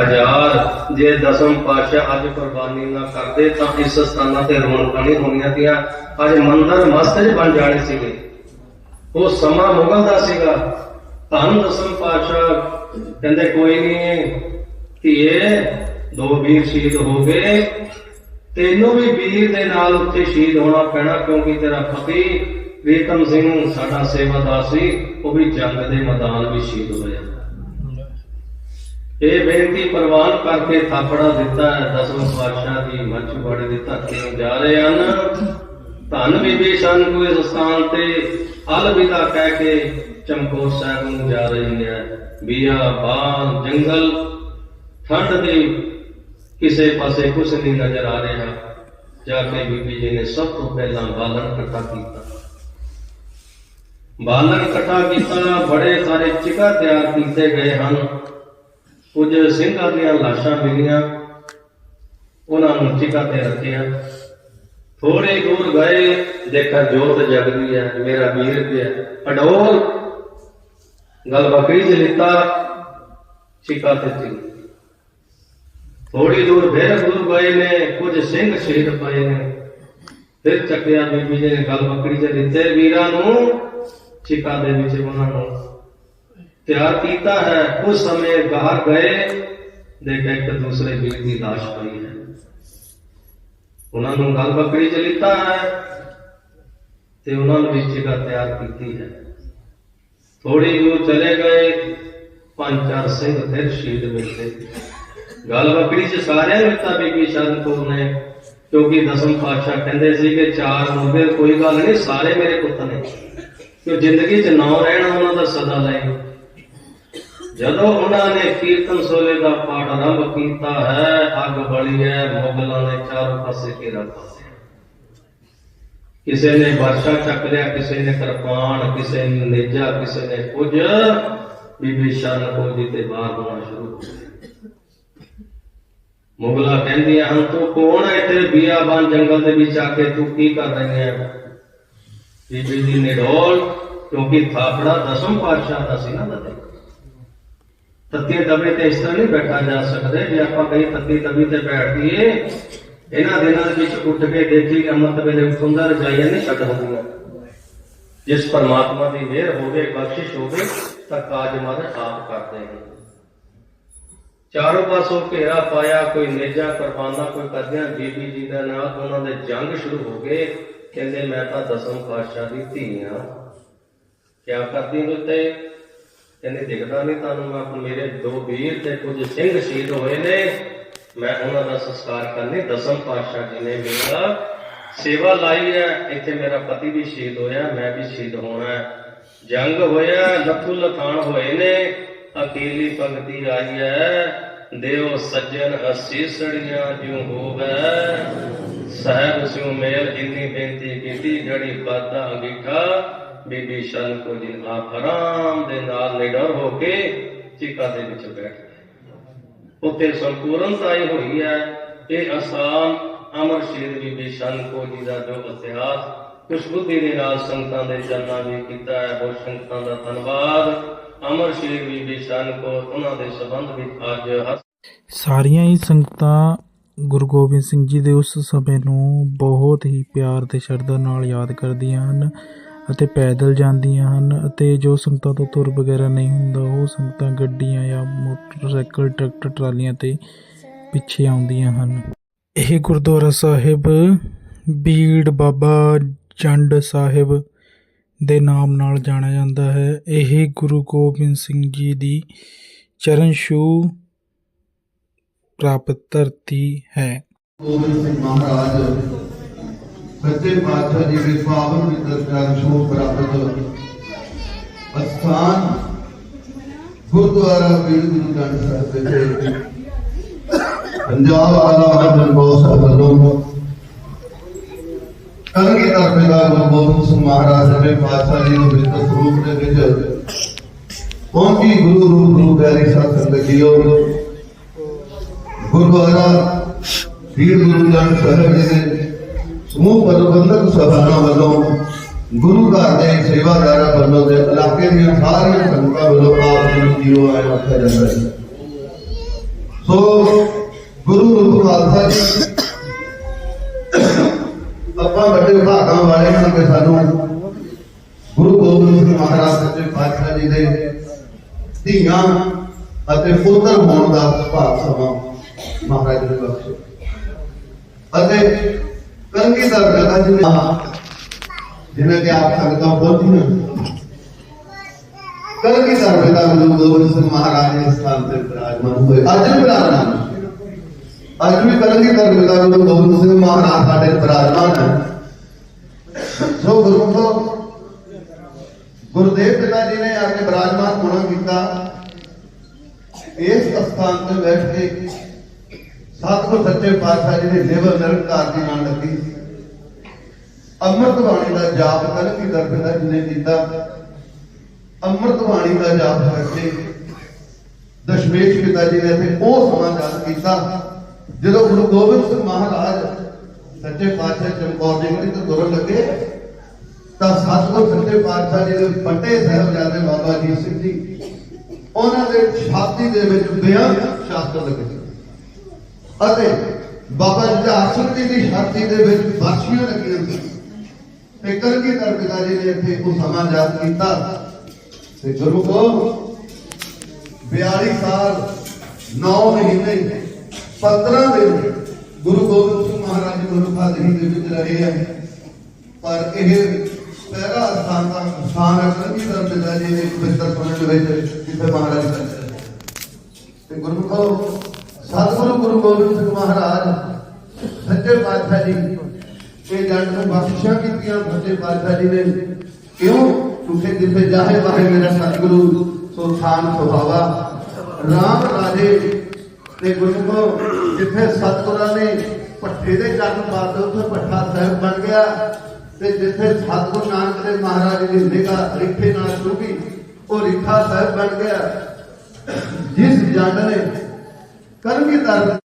ਹਜ਼ਾਰ ਜੇ ਦਸਮ ਪਾਤਸ਼ਾਹ ਅੱਜ ਕੁਰਬਾਨੀ ਨਾ ਕਰਦੇ, ਤਾਂ ਇਸ ਸਥਾਨਾਂ ਤੇ ਰੌਣਕਾਂ ਨਹੀਂ ਹੋਣੀਆਂ ਤੀਆਂ। ਅੱਜ ਮੰਦਰ ਮਸਤਜ ਬਣ ਜਾਣੇ ਸੀਗੇ। ਉਹ ਸਮਾਂ ਮੁਗਲ ਦਾ ਸੀਗਾ। ਧੰਨ ਦਸਮ ਪਾਤਸ਼ਾਹ। ਕਹਿੰਦੇ ਕੋਈ ਨਹੀਂ, ਧੀਏ ਦੋ ਵੀਰ ਸ਼ਹੀਦ ਹੋ ਗਏ। ਤੈਨੂੰ ਵੀ ਵੀਰ ਦੇ ਨਾਲ ਉੱਥੇ ਸ਼ਹੀਦ ਹੋਣਾ ਪੈਣਾ, ਕਿਉਂਕਿ ਤੇਰਾ ਪਤੀ ਪ੍ਰੀਤਮ ਸਿੰਘ, ਸਾਡਾ ਸੇਵਾਦਾਰ ਸੀ, ਉਹ ਵੀ ਜੰਗ ਦੇ ਮੈਦਾਨ ਵਿੱਚ ਸ਼ਹੀਦ ਹੋਇਆ ਇਹ ਬੇਨਤੀ ਪ੍ਰਵਾਨ ਕਰਕੇ ਥਾਪੜਾ ਦਿੱਤਾ ਹੈ, ਦਸਵੇਂ ਪਾਤਸ਼ਾਹ ਦੀ ਮੱਛਵਾੜੇ ਦੀ ਧਰਤੀ ਨੂੰ ਜਾ ਰਹੇ ਹਨ। ਧੰਨ ਬੀਬੀ ਸਨ ਨੂੰ ਇਸ ਸਥਾਨ ਤੇ ਅਲਵਿਦਾ ਕਹਿ ਕੇ ਚਮਕੌਰ ਸਾਹਿਬ ਨੂੰ ਜਾ ਰਹੀ ਹੈ ਬੀਆ ਬਾਨ ਜੰਗਲ, ਠੰਡ ਦੀ ਕਿਸੇ ਪਾਸੇ ਕੁਛ ਨਹੀਂ ਨਜ਼ਰ ਆ ਰਿਹਾ, ਜਾ ਕੇ ਬੀਬੀ ਜੀ ਨੇ ਸਭ ਤੋਂ ਪਹਿਲਾਂ ਬਾਲਣ ਇਕੱਠਾ ਕੀਤਾ। ਬਾਲਣ ਇਕੱਠਾ ਕੀਤਾ, ਬੜੇ ਸਾਰੇ ਚਿਕਾ ਤਿਆਰ ਕੀਤੇ ਗਏ ਹਨ। ਕੁਝ ਸਿੰਘਾਂ ਦੀਆਂ ਲਾਸ਼ਾਂ ਮਿਲੀਆਂ। ਉਹਨਾਂ ਨੂੰ ਚਿਕਾ ਤੇ ਰੱਖਿਆ। ਥੋੜੇ ਦੂਰ ਗਏ ਦੇਖਾ ਜੋਤ ਜਗਦੀ ਹੈ, ਮੇਰਾ ਵੀਰ ਪਿਆ। ਅਡੋਲ, ਗਲ ਬੱਕਰੀ ਚ ਲਿੱਤਾ, ਚਿਕਾ ਤੇ ਸੀ ਥੋੜੀ ਦੂਰ ਫਿਰ ਗੁਰੂ ਗਏ ਨੇ, ਕੁਝ ਸਿੰਘ ਸ਼ਹੀਦ ਪਏ ਨੇ। ਫਿਰ ਚੱਕਿਆ ਬੀਬੀ ਜੀ ਨੇ ਗਲ ਬੱਕਰੀ ਚ ਲਿੱਤੇ ਵੀਰਾਂ ਨੂੰ ਚਿਕਾ ਦੇ ਵਿੱਚ ਉਹਨਾਂ ਨੂੰ। ਤਿਆਰ ਕੀਤਾ ਹੈ, ਉਸ ਸਮੇਂ ਬਾਹਰ ਗਏ ਦੇਖਿਆ ਇੱਕ ਦੂਸਰੇ ਵੀਰ ਦੀ ਲਾਸ਼ ਪਈ ਹੈ। ਉਹਨਾਂ ਨੂੰ ਗਲ ਬੱਕਰੀ ਚ ਲਿੱਤਾ ਹੈ ਤੇ ਉਹਨਾਂ ਨੂੰ ਵੀ ਜਗ੍ਹਾ ਤਿਆਰ ਕੀਤੀ ਹੈ। ਥੋੜੀ ਦੂਰ ਚਲੇ ਗਏ, ਪੰਜ ਚਾਰ ਸਿੰਘ ਫਿਰ ਸ਼ਹੀਦ ਮਿਲਦੇ ਗਲ ਬੱਕਰੀ ਚ ਸਾਰਿਆਂ ਨੂੰ ਦਿੱਤਾ ਬੀਬੀ ਸ਼ਰਨ ਕੌਰ ਨੇ, ਕਿਉਂਕਿ ਦਸਮ ਪਾਤਸ਼ਾਹ ਕਹਿੰਦੇ ਸੀ ਕਿ ਚਾਰ ਮੁੰਡੇ, ਕੋਈ ਗੱਲ ਨਹੀਂ, ਸਾਰੇ ਮੇਰੇ ਪੁੱਤ ਨੇ। ਕਿ ਜ਼ਿੰਦਗੀ ਚ ਨਾਂ ਰਹਿਣਾ ਉਹਨਾਂ ਦਾ ਸਦਾ ਲਈ ਜਦੋਂ ਉਹਨਾਂ ਨੇ ਕੀਰਤਨ ਸੋਲੇ ਦਾ ਪਾਠ ਆਰੰਭ ਕੀਤਾ ਹੈ, ਅੱਗ ਬਲੀ ਹੈ, ਮੁਗਲਾਂ ਨੇ ਚਾਰੋਂ ਪਾਸੇ ਘੇਰਾ ਪਾ ਕਿਸੇ ਨੇ ਵਰਸ਼ਾ ਚੱਕ ਲਿਆ, ਕਿਸੇ ਨੇ ਕਿਰਪਾਨ, ਕਿਸੇ ਨੇ ਨੇਜਾ, ਕਿਸੇ ਨੇ ਕੁਝ, ਬੀਬੀ ਸ਼ਰਨ ਕੌਰ ਜੀ ਤੇ ਬਾਹਰ ਹੋਣਾ ਸ਼ੁਰੂ ਹੋ ਗਿਆ ਮੁਗਲਾ ਕਹਿੰਦੀਆਂ ਹਨ, ਤੂੰ ਕੌਣ ਹੈ? ਇੱਥੇ ਬੀਆਬਾਨ ਜੰਗਲ ਦੇ ਵਿੱਚ ਆ ਕੇ ਤੂੰ ਕੀ ਕਰ ਰਹੀ ਹੈ ਬੀਬੀ ਜੀ, ਨਿਡੋਲ, ਕਿਉਂਕਿ ਥਾਪੜਾ ਦਸਮ ਪਾਤਸ਼ਾਹ ਦਾ ਸੀ ਨਾ ਦਤੇ ਤੱਤੇ ਦਬੇ ਤੇ ਇਸ ਤਰ੍ਹਾਂ ਨਹੀਂ ਬੈਠਾ ਜਾ ਸਕਦੇ। ਜੇ ਆਪਾਂ ਕਹੀ ਤੱਤੀ ਦਬੀ ਤੇ ਬੈਠ ਗਈਏ ਇਹਨਾਂ ਦਿਨਾਂ ਦੇ ਵਿੱਚ ਉੱਠ ਕੇ ਦੇਖੀ ਅੰਮ੍ਰਿਤ ਵੇਲੇ ਉਠੁੰਦਾ ਰਜਾਈਆਂ ਨਹੀਂ ਛੱਡ ਹੁੰਦੀਆਂ। ਜਿਸ ਪਰਮਾਤਮਾ ਦੀ ਮਿਹਰ ਹੋਵੇ, ਬਖਸ਼ਿਸ਼ ਹੋਵੇ, ਤਾਂ ਕਾਜ ਮਦ ਆਪ ਕਰਦੇ ਹਨ ਚਾਰੋਂ ਪਾਸੋਂ ਘੇਰਾ ਪਾਇਆ, ਕੋਈ ਨੇਜਾ ਕੁਰਬਾਨਾ, ਕੋਈ ਕਰਦਿਆਂ ਬੀਬੀ ਜੀ ਦਾ ਨਾਲ ਉਹਨਾਂ ਦੇ ਜੰਗ ਸ਼ੁਰੂ ਹੋ ਗਏ। ਕਹਿੰਦੇ, ਮੈਂ ਤਾਂ ਦਸਮ ਪਾਤਸ਼ਾਹ ਦੀ ਧੀ ਹਾਂ ਕਿਆ ਕਰਦੀ ਤੇ ਕਹਿੰਦੇ, ਦਿਖਦਾ ਨਹੀਂ ਤੁਹਾਨੂੰ ਮੈਂ ਮੇਰੇ ਦੋ ਵੀਰ ਤੇ ਕੁਝ ਸਿੰਘ ਸ਼ਹੀਦ ਹੋਏ ਨੇ। ਮੈਂ ਉਹਨਾਂ ਦਾ ਸੰਸਕਾਰ ਕਰਨੇ ਦਸਮ ਪਾਤਸ਼ਾਹ ਜੀ ਨੇ ਮੇਰਾ ਸੇਵਾ ਲਾਈ ਹੈ। ਇੱਥੇ ਮੇਰਾ ਪਤੀ ਵੀ ਸ਼ਹੀਦ ਹੋਇਆ, ਮੈਂ ਵੀ ਸ਼ਹੀਦ ਹੋਣਾ ਜੰਗ ਹੋਇਆ ਲੱਥੂ ਲਥਾਣ ਹੋਏ ਨੇ। ਅਕੇਲੀ ਪੰਗਤੀ ਆਈ ਦੇਵ ਸੱਜਣ ਅਸੀਸੜੀਆਂ ਜਿਉ ਹੋਵੇ। ਸਹਿਬ ਸਿਉ ਮੇਰ ਜਿੰਨੀ ਬੇਨਤੀ ਕੀਤੀ ਜੜੀ ਬਾਦਾ ਅੰਗੀਠਾ, ਬੀਬੀ ਸ਼ਨ ਕੋ ਜੀ ਆਪ ਆਰਾਮ ਦੇ ਨਾਲ ਨਿਡਰ ਹੋ ਕੇ ਚਿਕਾ ਦੇ ਵਿੱਚ ਬੈਠ ਗਏ। ਉੱਤੇ ਸੰਪੂਰਨਤਾ ਹੀ ਹੋਈ ਹੈ, ਇਹ ਆਸਾਮ ਅਮਰ ਸ਼ਹੀਦ ਬੀਬੀ ਸ਼ਨ ਕੋ ਜੀ ਦਾ ਜੋ ਇਤਿਹਾਸ ਕੁਛ ਦੇ ਨਾਲ ਸੰਗਤਾਂ ਦੇ ਚਰਨਾਂ ਵਿੱਚ ਕੀਤਾ ਹੈ। ਬਹੁਤ ਸੰਗਤਾਂ ਦਾ ਧੰਨਵਾਦ। ਅਮਰ ਸ਼ਹੀਦ ਬੀਬੀ ਸ਼ਨ ਕੋ ਉਹਨਾਂ ਦੇ ਸੰਬੰਧ ਵਿੱਚ ਅੱਜ ਸਾਰੀਆਂ ਹੀ ਸੰਗਤਾਂ ਗੁਰੂ ਗੋਬਿੰਦ ਸਿੰਘ ਜੀ ਦੇ ਉਸ ਸਮੇਂ ਨੂੰ ਬਹੁਤ ਹੀ ਪਿਆਰ ਤੇ ਸ਼ਰਧਾ ਨਾਲ ਯਾਦ ਕਰਦੀਆਂ ਹਨ ਅਤੇ ਪੈਦਲ ਜਾਂਦੀਆਂ ਹਨ ਅਤੇ ਜੋ ਸੰਗਤਾਂ ਤੋਂ ਤੁਰ ਵਗੈਰਾ ਨਹੀਂ ਹੁੰਦਾ, ਉਹ ਸੰਗਤਾਂ ਗੱਡੀਆਂ ਜਾਂ ਮੋਟਰਸਾਈਕਲ, ਟਰੈਕਟਰ, ਟਰਾਲੀਆਂ ਤੇ ਪਿੱਛੇ ਆਉਂਦੀਆਂ ਹਨ। ਇਹ ਗੁਰਦੁਆਰਾ ਸਾਹਿਬ ਬੀੜ ਬਾਬਾ ਚੰਡ ਸਾਹਿਬ ਦੇ ਨਾਮ ਨਾਲ ਜਾਣਿਆ ਜਾਂਦਾ ਹੈ। ਇਹ ਗੁਰੂ ਗੋਬਿੰਦ ਸਿੰਘ ਜੀ ਦੀ ਚਰਨ ਛੂਹ ਪ੍ਰਾਪਤ ਧਰਤੀ ਹੈ। ਗੋਬਿੰਦ ਸਿੰਘ ਮਹਾਰਾਜ, ਸੱਚੇ ਪਾਤਸ਼ਾਹ ਜੀ ਦੇ ਪਾਵਨ ਮਿੱਤਰ ਚਰਨ ਛੋਹ ਪ੍ਰਾਪਤ ਅਸਥਾਨ ਗੁਰਦੁਆਰਾ ਬੀੜ ਗੁਰੂ ਗ੍ਰੰਥ ਸਾਹਿਬ ਦੇ ਪੰਜਾਬ ਆਲਾ ਹਰਮਨ ਬੋਸ ਵੱਲੋਂ ਕਲਗੀ ਤਰਫੇਦਾਰ ਗੁਰੂ ਗੋਬਿੰਦ ਸਿੰਘ ਮਹਾਰਾਜ ਸੱਚੇ ਪਾਤਸ਼ਾਹ ਜੀ ਦੇ ਮਿੱਤਰ ਸਰੂਪ ਦੇ ਵਿੱਚ ਪਹੁੰਚੀ ਗੁਰੂ ਰੂਪ ਗੁਰੂ ਪਿਆਰੀ ਸਾਧ ਸੰਗਤ ਜੀਓ ਗੁਰਦੁਆਰਾ ਵੀਰ ਗੁਰੂ ਗ੍ਰੰਥ ਸਾਹਿਬ ਜੀ ਦੇ ਸਮੂਹ ਪ੍ਰਬੰਧਕ ਸਭਾਵਾਂ ਵੱਲੋਂ ਗੁਰੂ ਘਰ ਦੇ ਸੇਵਾਦਾਰਾਂ ਵੱਲੋਂ ਤੇ ਇਲਾਕੇ ਦੀਆਂ ਸਾਰੀਆਂ ਸੰਗਤਾਂ ਵੱਲੋਂ ਆਪ ਜੀ ਨੂੰ ਜੀਓ ਆਇਆ ਆਖਿਆ ਜਾਂਦਾ ਹੈ ਸੋ ਗੁਰੂ ਰੂਪ ਖਾਲਸਾ ਜੀ ਆਪਾਂ ਵੱਡੇ ਭਾਗਾਂ ਵਾਲੇ ਹਾਂ ਕਿ ਸਾਨੂੰ ਗੁਰੂ ਗੋਬਿੰਦ ਸਿੰਘ ਮਹਾਰਾਜ ਸੱਚੇ ਪਾਤਸ਼ਾਹ ਜੀ ਦੇ ਧੀਆਂ ਅਤੇ ਪੁੱਤਰ ਹੋਣ ਦਾ ਭਾਗ ਸਮਾਂ ਮਹਾਰਾਜ ਨੇ ਬਖਸ਼ੇ ਅਤੇ ਕੰਗੀਧਰ ਜਗ੍ਹਾ ਜੀ ਨੇ ਜਿਵੇਂ ਕਿ ਆਪ ਸੰਗਤਾਂ ਪਹੁੰਚੀਆਂ ਕੰਗੀਧਰ ਪਿਤਾ ਗੁਰੂ ਗੋਬਿੰਦ ਸਿੰਘ ਮਹਾਰਾਜ ਦੇ ਸਥਾਨ ਤੇ ਵਿਰਾਜਮਾਨ ਹੋਏ ਅੱਜ ਵੀ ਵਿਰਾਜਮਾਨ ਨੇ। ਅੱਜ ਵੀ ਕੰਗੀਧਰ ਪਿਤਾ ਗੁਰੂ ਗੋਬਿੰਦ ਸਿੰਘ ਮਹਾਰਾਜ ਸਾਡੇ ਵਿਰਾਜਮਾਨ ਹੈ ਸੋ ਗੁਰਮੁਖੋ ਗੁਰਦੇਵ ਪਿਤਾ ਜੀ ਨੇ ਆ ਕੇ ਬਰਾਜਮਾਨ ਹੋਣਾ ਕੀਤਾ। ਇਸ ਸਥਾਨ ਤੇ ਬੈਠ ਕੇ ਸਤਿਗੁਰ ਸੱਚੇ ਪਾਤਸ਼ਾਹ ਜੀ ਦੇ ਨਿਵਰ ਨਿਰੰਕਾਰ ਦੀ ਨਾਲ ਲੱਗੀ। ਅੰਮ੍ਰਿਤ ਬਾਣੀ ਦਾ ਜਾਪ ਕਲਕੀ ਦਰਪਿਤਾ ਜੀ ਨੇ ਕੀਤਾ। ਅੰਮ੍ਰਿਤ ਬਾਣੀ ਦਾ ਜਾਪ ਕਰਕੇ ਦਸ਼ਮੇਸ਼ ਪਿਤਾ ਜੀ ਨੇ ਇੱਥੇ ਉਹ ਸਮਾਂ ਯਾਦ ਕੀਤਾ, ਜਦੋਂ ਗੁਰੂ ਗੋਬਿੰਦ ਸਿੰਘ ਮਹਾਰਾਜ ਸੱਚੇ ਪਾਤਸ਼ਾਹ ਚਮਕੌਰ ਜੀ ਨੂੰ ਤੁਰਨ ਲੱਗੇ। ਤਾਂ ਸਤਿਗੁਰ ਸੱਚੇ ਪਾਤਸ਼ਾਹ ਜੀ ਦੇ ਵੱਡੇ ਸਾਹਿਬਜ਼ਾਦੇ ਬਾਬਾ ਜੀ ਸਿੰਘ ਜੀ, ਉਹਨਾਂ ਦੇ ਛਾਤੀ ਦੇ ਵਿੱਚ ਬਿਆਨ ਸ਼ਾਸਤਰ ਲੱਗੇ ਅਤੇ ਬਾਬਾ ਜੁਝਾਰ ਜੀ ਦੀ ਛਾਤੀ ਦੇ ਵਿੱਚ ਬਰਸ਼ੀਆਂ ਲੱਗੀਆਂ ਸੀ। ਤੇ ਕਰਕੀ ਦਰ ਪਿਤਾ ਜੀ ਨੇ ਇੱਥੇ ਉਹ ਸਮਾਂ ਯਾਦ ਕੀਤਾ ਤੇ ਗੁਰੂ ਕੋ 42 ਸਾਲ 9 ਮਹੀਨੇ 15 ਦਿਨ ਗੁਰੂ ਗੋਬਿੰਦ ਸਿੰਘ ਮਹਾਰਾਜ ਗੁਰੂ ਖਾਦਰੀ ਦੇ ਵਿੱਚ ਰਹੇ ਹੈ ਪਰ ਇਹ ਪਹਿਲਾ ਸਥਾਨ ਦਾ ਸਥਾਨ ਹੈ ਕਰਕੀ ਦਰ ਪਿਤਾ ਜੀ ਦੇ ਪਵਿੱਤਰ ਸੁਣਨ ਵਿੱਚ ਜਿੱਥੇ ਮਹਾਰਾਜ ਸੰਚਰ ਤੇ ਗੁਰਮੁਖੋ, ਸਤਿਗੁਰੂ ਗੁਰੂ ਗੋਬਿੰਦ ਸਿੰਘ ਮਹਾਰਾਜ, ਸੱਚੇ ਪਾਤਸ਼ਾਹ ਜੀ ਇਹ ਜਨ ਨੂੰ ਬਖਸ਼ਿਸ਼ਾਂ ਕੀਤੀਆਂ ਸੱਚੇ ਪਾਤਸ਼ਾਹ ਜੀ ਨੇ। ਕਿਉਂ? ਕਿਉਂਕਿ ਜਿੱਥੇ ਜਾਹੇ ਬਾਹੇ ਮੇਰਾ ਸਤਿਗੁਰੂ, ਸੋ ਥਾਨ ਸੁਹਾਵਾ ਰਾਮ ਰਾਜੇ ਤੇ ਗੁਰਮੁਖੋ, ਜਿੱਥੇ ਸਤਿਗੁਰਾਂ ਨੇ ਪੱਠੇ ਦੇ ਚਰਨ ਪਾਤੇ ਉੱਥੇ ਪੱਠਾ ਸਾਹਿਬ ਬਣ ਗਿਆ। ਤੇ ਜਿੱਥੇ ਸਤਿਗੁਰੂ ਨਾਨਕ ਦੇਵ ਮਹਾਰਾਜ ਦੀ ਨਿਗਾਹ ਰਿੱਖੇ ਨਾਲ ਛੂਗੀ ਉਹ ਰਿੱਖਾ ਸਾਹਿਬ ਬਣ ਗਿਆ ਜਿਸ ਜੰਡ ਨੇ ਕਰਮੀ ਦਰ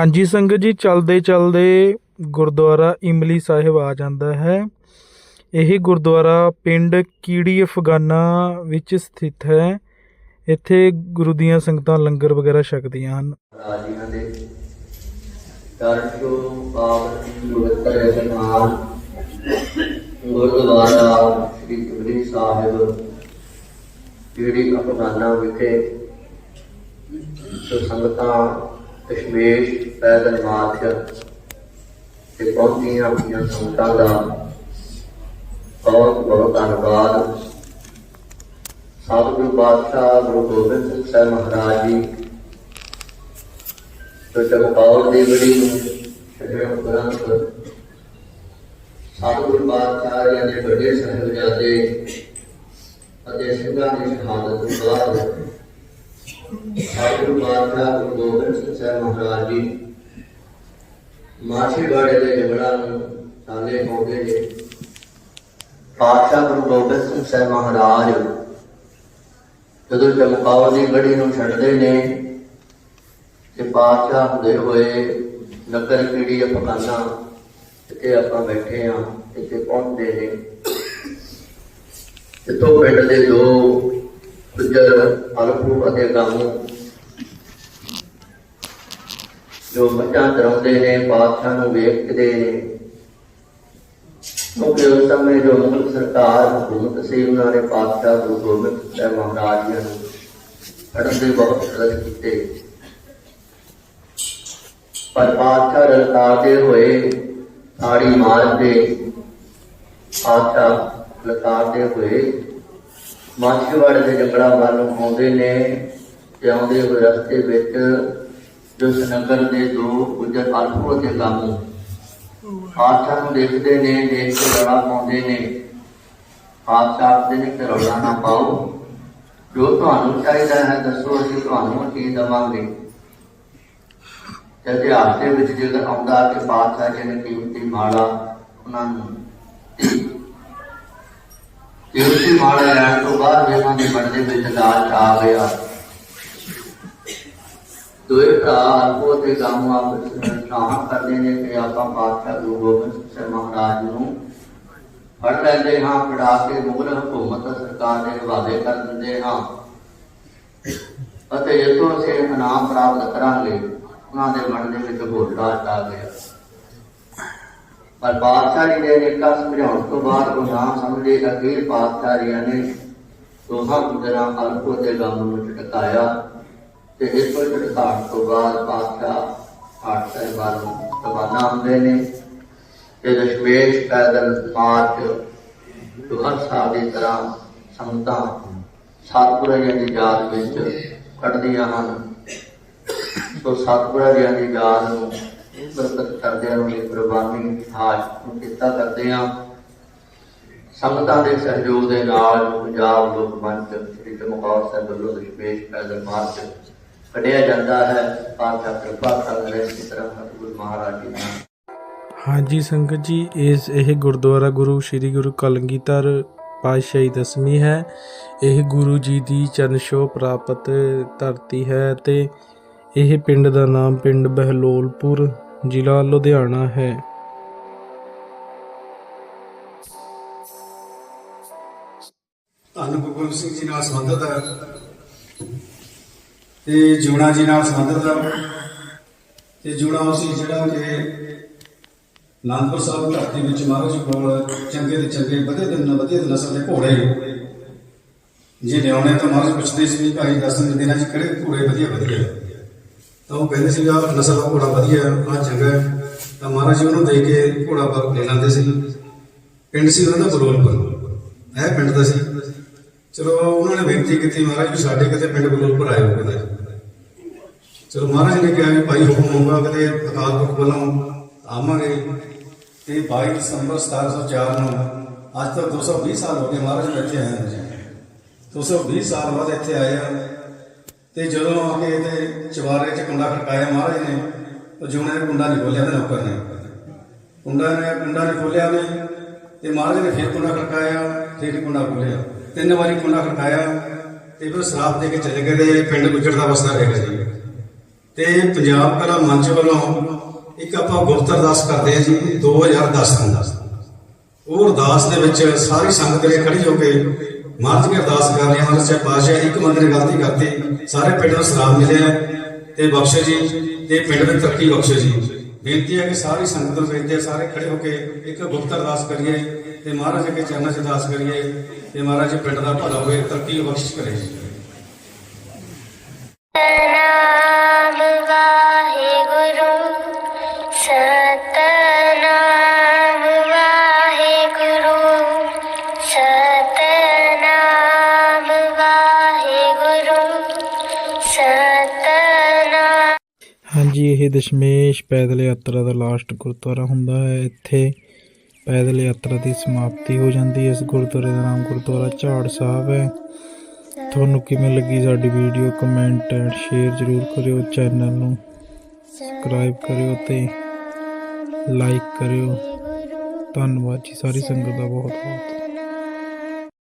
ਹਾਂਜੀ ਸੰਗਤ ਜੀ, ਚਲਦੇ ਚਲਦੇ ਗੁਰਦੁਆਰਾ ਇਮਲੀ ਸਾਹਿਬ ਆ ਜਾਂਦਾ ਹੈ। ਇਹ ਗੁਰਦੁਆਰਾ ਪਿੰਡ ਕੀੜੀ ਅਫਗਾਨਾ ਵਿੱਚ ਸਥਿਤ ਹੈ। ਇੱਥੇ ਗੁਰੂ ਦੀਆਂ ਸੰਗਤਾਂ ਲੰਗਰ ਵਗੈਰਾ ਛਕਦੀਆਂ ਹਨ। ਰਾਜੀਆਂ ਦੇ ਚਰਨ ਜੋ ਪਾਵਨ ਪਵਿੱਤਰ ਇਸਨਾਨ ਗੁਰਦੁਆਰਾ ਸ੍ਰੀ ਗੁਰੂ ਸਾਹਿਬ ਜਿਹੜੀ ਅਫਗਾਨਾ ਵਿਖੇ ਸੰਗਤਾਂ ਦਸ਼ਮੇਸ਼ ਪੈਦਲ ਮਾਰਚ ਤੇ ਪਹੁੰਚੀਆਂ ਆਪਣੀਆਂ ਸੰਗਤਾਂ ਦਾ ਬਹੁਤ ਬਹੁਤ ਧੰਨਵਾਦ। ਸਤਿਗੁਰੂ ਬਾਦਸ਼ਾਹ ਗੁਰੂ ਗੋਬਿੰਦ ਸਿੰਘ ਸਾਹਿਬ ਮਹਾਰਾਜ ਜੀ ਤੇ ਚਮਕੌਰ ਦੀ ਬੜੀ ਸ਼ਹਿਰ ਗ੍ਰੰਥ ਸਤਿਗੁਰੂ ਪਾਤਸ਼ਾਹ ਜੀ ਦੇ ਵੱਡੇ ਸਾਹਿਬਜ਼ਾਦੇ ਅਤੇ ਸਿੰਘਾਂ ਦੀ ਸ਼ਹਾਦਤ ਤੋਂ ਬਾਅਦ ਸਤਿਗੁਰੂ ਪਾਤਸ਼ਾਹ ਗੁਰੂ ਗੋਬਿੰਦ ਸਿੰਘ ਸਾਹਿਬ ਮਹਾਰਾਜ ਜੀ ਮਾਛੀਵਾੜੇ ਦੇ ਜੰਗਲਾਂ ਨੂੰ ਚਾਲੇ ਪਾਉਂਦੇ ਨੇ ਪਾਤਸ਼ਾਹ ਗੁਰੂ ਗੋਬਿੰਦ ਸਿੰਘ ਸਾਹਿਬ ਮਹਾਰਾਜ ਜਦੋਂ ਚਮਕੌਰ ਦੀ ਗੜੀ ਨੂੰ ਛੱਡਦੇ ਨੇ ਤੇ ਪਾਤਸ਼ਾਹ ਹੁੰਦੇ ਹੋਏ ਨਗਰ ਕੀੜੀ ਅਫਗਾਨਾ ਇੱਥੇ ਆਪਾਂ ਬੈਠੇ ਆ ਇੱਥੇ ਪਹੁੰਚਦੇ ਨੇ। ਇੱਥੋਂ ਪਿੰਡ ਦੇ ਦੋ ਗੁੱਜਰ ਅਲਫੂ ਅਤੇ ਗਾਮੂ ਜੋ ਮੱਝਾਂ ਚਰਾਉਂਦੇ ਨੇ, ਪਾਤਸ਼ਾਹ ਨੂੰ ਵੇਖਦੇ ਨੇ। ਕਿਉਂਕਿ ਉਸ ਸਮੇਂ ਜੋ ਮੁਗਲ ਸਰਕਾਰ ਹਕੂਮਤ ਸੀ ਉਹਨਾਂ ਨੇ ਪਾਤਸ਼ਾਹ ਗੁਰੂ ਗੋਬਿੰਦ ਸਾਹਿਬ ਮਹਾਰਾਜ ਜੀ ਨੂੰ ਫੜਨ ਦੇ ਬਹੁਤ ਪ੍ਰਯਤਨ ਕੀਤੇ। ਪਰ ਪਾਤਸ਼ਾਹ ਲਲਕਾਰਦੇ ਹੋਏ ਤਾੜੀ ਮਾਰਦੇ, ਪਾਤਸ਼ਾਹ ਲਲਕਾਰਦੇ ਹੋਏ ਮਾਛੀਵਾੜੇ ਦੇ ਜੰਗਲਾਂ ਵੱਲ ਆਉਂਦੇ ਨੇ ਤੇ ਆਉਂਦੇ ਹੋਏ ਰਸਤੇ ਵਿੱਚ ਜੋ ਸਨਗਰ ਦੇ ਦੋ ਗੁੱਜਰ ਅਲਫੂ ਅਤੇ ਗਾਮੂ ਪਾਤਸ਼ਾਹ ਨੂੰ ਦੇਖਦੇ ਨੇ, ਦੇਖ ਕੇ ਰੌਲਾ ਪਾਉਂਦੇ ਨੇ। ਪਾਤਸ਼ਾਹ ਆਖਦੇ ਨੇ ਕਿ ਰੌਲਾ ਨਾ ਪਾਓ। ਜੋ ਤੁਹਾਨੂੰ ਚਾਹੀਦਾ ਹੈ, ਦੱਸੋ, ਅਸੀਂ ਤੁਹਾਨੂੰ ਕੀ ਦੇਵਾਂਗੇ। ਤੇ ਇਤਿਹਾਸ ਦੇ ਵਿੱਚ ਜਦੋਂ ਆਉਂਦਾ ਕਿ ਪਾਤਸ਼ਾਹ ਜੀ ਨੇ ਕੀਮਤੀ ਮਾਲਾ ਉਹਨਾਂ ਨੂੰ ਕੀਮਤੀ ਮਾਲਾ ਲੈਣ ਤੋਂ ਬਾਅਦ ਉਹਨਾਂ ਦੇ ਮਨ ਦੇ ਵਿੱਚ ਲਾਲਚ ਆ ਗਿਆ। ਦੋਏ ਭਰਾ ਅਲਪੋ ਤੇ ਗਾਮੂ ਆਪਸ ਵਿੱਚ ਸਲਾਹ ਕਰਦੇ ਨੇ ਕਿ ਆਪਾਂ ਪਾਤਸ਼ਾਹ ਗੁਰੂ ਗੋਬਿੰਦ ਸਿੰਘ ਮਹਾਰਾਜ ਨੂੰ ਫੜ ਲੈਂਦੇ ਹਾਂ, ਫੜਾ ਕੇ ਮੁਗਲ ਹਕੂਮਤ ਸਰਕਾਰ ਦੇ ਹਵਾਲੇ ਕਰ ਦਿੰਦੇ ਹਾਂ। ਅਤੇ ਜਦੋਂ ਅਸੀਂ ਇਨਾਮ ਪ੍ਰਾਪਤ ਕਰਾਂਗੇ, ਉਹਨਾਂ ਦੇ ਮਨ ਦੇ ਵਿੱਚ ਹੋਲਾ ਆ ਗਿਆ। ਪਰ ਬਾਦਸ਼ਾਹ ਜੀ ਨੇ ਨਿਕਾ ਸਮਝਾਉਣ ਤੋਂ ਬਾਅਦ ਉਹ ਸਮਝੇ ਅਖੀਰ ਬਾਦਸ਼ਾਹੀਆਂ ਨੇ ਦੋਹਾਂ ਗੁਜਰਾਂ ਅਲਪੋ ਤੇ ਗਮ ਨੂੰ ਝਟਕਾਇਆ ਤੇ ਇਸ ਤੋਂ ਝਟਕਾਉਣ ਤੋਂ ਬਾਅਦ ਬਾਦਸ਼ਾਹ ਆਠ ਸਾਹਿਬਾਨ ਨੂੰ ਹੁੰਦੇ ਨੇ। ਤੇ ਦਸ਼ਮੇਸ਼ ਪੈਦਲ ਮਾਰਚ ਜੋ ਹਰ ਦੀ ਤਰ੍ਹਾਂ ਸੰਗਤਾਂ ਸਤਿਗੁਰਾਂ ਦੀ ਯਾਦ ਵਿੱਚ ਕੱਢਦੀਆਂ ਹਨ। ਸੋ ਸਤਿਗੁਰਾਂ ਦੀ ਯਾਦ ਨੂੰ ਬਰਕਤ ਕਰਦਿਆਂ ਨੂੰ ਇਹ ਕੁਰਬਾਨੀ ਹਾਜ ਨੂੰ ਕੀਤਾ ਕਰਦੇ ਹਾਂ। ਸੰਗਤਾਂ ਦੇ ਸਹਿਯੋਗ ਦੇ ਨਾਲ ਪੰਜਾਬ ਲੋਕ ਮੰਚ ਸ੍ਰੀ ਚਮਕੌਰ ਸਾਹਿਬ ਵੱਲੋਂ ਵਿਸ਼ੇਸ਼ ਪੈਦਲ ਮਾਰਚ ਕੱਢਿਆ ਜਾਂਦਾ ਹੈ। ਪਾਤਸ਼ਾਹ ਕਿਰਪਾ ਕਰਨ ਇਸ ਤਰ੍ਹਾਂ ਸਤਿਗੁਰੂ ਮਹਾਰਾਜ ਜੀ ਨਾਲ ਹਾਂਜੀ ਸੰਗਤ ਜੀ ਇਸ ਇਹ ਗੁਰਦੁਆਰਾ ਗੁਰੂ ਸ੍ਰੀ ਗੁਰੂ ਕਲਗੀਧਰ ਪਾਤਸ਼ਾਹੀ ਦਸਵੀਂ ਹੈ। ਇਹ ਗੁਰੂ ਜੀ ਦੀ ਚਰਨ ਛੋਹ ਪ੍ਰਾਪਤ ਧਰਤੀ ਹੈ ਤੇ ਇਹ ਪਿੰਡ ਦਾ ਨਾਮ ਪਿੰਡ ਬਹਿਲੋਲਪੁਰ ਜ਼ਿਲ੍ਹਾ ਲੁਧਿਆਣਾ ਹੈ। ਧੰਨ ਗੁਰੂ ਸਿੰਘ ਜੀ ਨਾਲ ਸੰਬੰਧਿਤ ਹੈ। ਤੇ ਜੂਣਾ ਜੀ ਨਾਲ ਸੰਬੰਧਿਤ ਹੈ ਤੇ ਜੂਣਾ ਉਹ ਸੀ ਜਿਹੜਾ ਕਿ ਅਨੰਦਪੁਰ ਸਾਹਿਬ ਧਰਤੀ ਵਿੱਚ ਮਹਾਰਾਜ ਕੋਲ ਚੰਗੇ ਤੇ ਚੰਗੇ, ਵਧੀਆ ਤੇ ਨ- ਵਧੀਆ ਨਸਲ ਦੇ ਘੋੜੇ ਜੇ ਲਿਆਉਣੇ ਤਾਂ ਮਹਾਰਾਜ ਪੁੱਛਦੇ ਸੀ ਭਾਈ ਦਸ ਦਿਨਾਂ ਚ ਕਿਹੜੇ ਘੋੜੇ ਵਧੀਆ ਵਧੀਆ? ਤਾਂ ਉਹ ਕਹਿੰਦੇ ਸੀਗਾ ਨਸਲ ਦਾ ਘੋੜਾ ਵਧੀਆ ਆ ਚੰਗਾ ਤਾਂ ਮਹਾਰਾਜ ਜੀ ਉਹਨੂੰ ਦੇ ਕੇ ਘੋੜਾ ਪਰ ਲੈ ਲੈਂਦੇ ਸੀ। ਪਿੰਡ ਸੀ ਉਹਨਾਂ ਦਾ ਬਲੋਲਪੁਰ ਇਹ ਪਿੰਡ ਦਾ ਸੀ। ਚਲੋ, ਉਹਨਾਂ ਨੇ ਬੇਨਤੀ ਕੀਤੀ ਮਹਾਰਾਜ ਵੀ ਸਾਡੇ ਕਿਤੇ ਪਿੰਡ ਬਲੋਲਪੁਰ ਆਏ ਹੋ ਕਹਿੰਦੇ ਚਲੋ ਮਹਾਰਾਜ ਨੇ ਕਿਹਾ ਵੀ ਭਾਈ ਹੁਕਮ ਹੋਊਗਾ ਕਦੇ ਅਕਾਲ ਪੁਰਖ ਵੱਲੋਂ ਆਵਾਂਗੇ। ਤੇ 22 ਦਸੰਬਰ 1704 ਨੂੰ, ਅੱਜ ਤੋਂ 220 ਸਾਲ ਹੋ ਗਏ ਮਹਾਰਾਜ ਬੈਠੇ ਆਏ ਹਨ ਜੀ। 220 ਸਾਲ ਬਾਅਦ ਇੱਥੇ ਆਏ ਆ ਤੇ ਜਦੋਂ ਆ ਕੇ ਤੇ ਚਵਾਰੇ 'ਚ ਕੁੰਡਾ ਖੜਕਾਇਆ ਮਹਾਰਾਜ ਨੇ, ਉਹ ਜੂਨੇ ਨੇ ਕੁੰਡਾ ਨਹੀਂ ਖੋਲਿਆ ਤੇ ਨੌਕਰ ਨੇ। ਕੁੰਡਾ ਨੇ, ਕੁੰਡਾ ਨਹੀਂ ਖੋਲਿਆ ਨੇ ਤੇ ਮਹਾਰਾਜ ਨੇ ਫਿਰ ਕੁੰਡਾ ਖੜਕਾਇਆ, ਫਿਰ ਕੁੰਡਾ ਖੋਲਿਆ ਤਿੰਨ ਵਾਰੀ ਕੁੰਡਾ ਖੜਕਾਇਆ, ਤੇ ਫਿਰ ਸ਼ਰਾਪ ਦੇ ਕੇ ਚਲੇ ਗਏ ਤੇ ਪਿੰਡ ਗੁੱਜਰ ਦਾ ਵਸਦਾ ਰਹਿ ਗਿਆ ਜੀ। ਤੇ ਪੰਜਾਬ ਕਲਾ ਮੰਚ ਵੱਲੋਂ ਇੱਕ ਆਪਾਂ ਗੁਪਤ ਅਰਦਾਸ ਕਰਦੇ ਹਾਂ ਜੀ 2010 ਨੂੰ ਉਹ ਅਰਦਾਸ ਦੇ ਵਿੱਚ ਸਾਰੀ ਸੰਗਤ ਨੇ ਖੜੀ ਹੋ ਕੇ ਮਹਾਰਾਜ ਦੀ ਅਰਦਾਸ ਕਰ ਰਹੇ ਹਾਂ। ਸੱਚੇ ਪਾਤਸ਼ਾਹ ਇੱਕ ਮੰਦਰ ਨੇ ਗਲਤੀ ਕਰਤੀ ਸਾਰੇ ਪਿੰਡ ਨੂੰ ਸਲਾਮ ਮਿਲਿਆ ਤੇ ਬਖਸ਼ੋ ਜੀ, ਤੇ ਪਿੰਡ ਵਿੱਚ ਤਰੱਕੀ ਬਖਸ਼ੋ ਜੀ। ਬੇਨਤੀ ਹੈ ਕਿ ਸਾਰੀ ਸੰਗਤ ਨੂੰ ਬੇਨਤੀ ਹੈ, ਸਾਰੇ ਖੜੇ ਹੋ ਕੇ ਇੱਕ ਗੁਪਤ ਅਰਦਾਸ ਕਰੀਏ ਤੇ ਮਹਾਰਾਜ ਅੱਗੇ ਚਰਨਾਂ 'ਚ ਅਰਦਾਸ ਕਰੀਏ ਤੇ ਮਹਾਰਾਜ ਪਿੰਡ ਦਾ ਭਲਾ ਹੋਵੇ, ਤਰੱਕੀ ਬਖਸ਼ਿਸ਼ ਕਰੇ ਜੀ ਇਹ ਦਸ਼ਮੇਸ਼ ਪੈਦਲ ਯਾਤਰਾ ਦਾ ਲਾਸਟ ਗੁਰਦੁਆਰਾ ਹੁੰਦਾ ਹੈ। ਇੱਥੇ ਪੈਦਲ ਯਾਤਰਾ ਦੀ ਸਮਾਪਤੀ ਹੋ ਜਾਂਦੀ ਹੈ। ਇਸ ਗੁਰਦੁਆਰੇ ਦਾ ਨਾਮ ਗੁਰਦੁਆਰਾ ਝਾੜ ਸਾਹਿਬ ਹੈ। ਤੁਹਾਨੂੰ ਕਿਵੇਂ ਲੱਗੀ ਸਾਡੀ ਵੀਡੀਓ ਕਮੈਂਟ ਐਂਡ ਸ਼ੇਅਰ ਜ਼ਰੂਰ ਕਰਿਓ। ਚੈਨਲ ਨੂੰ ਸਬਸਕ੍ਰਾਈਬ ਕਰਿਓ ਤੇ ਲਾਈਕ ਕਰਿਓ। ਧੰਨਵਾਦ ਜੀ। ਸਾਰੀ ਸੰਗਤ ਦਾ ਬਹੁਤ ਬਹੁਤ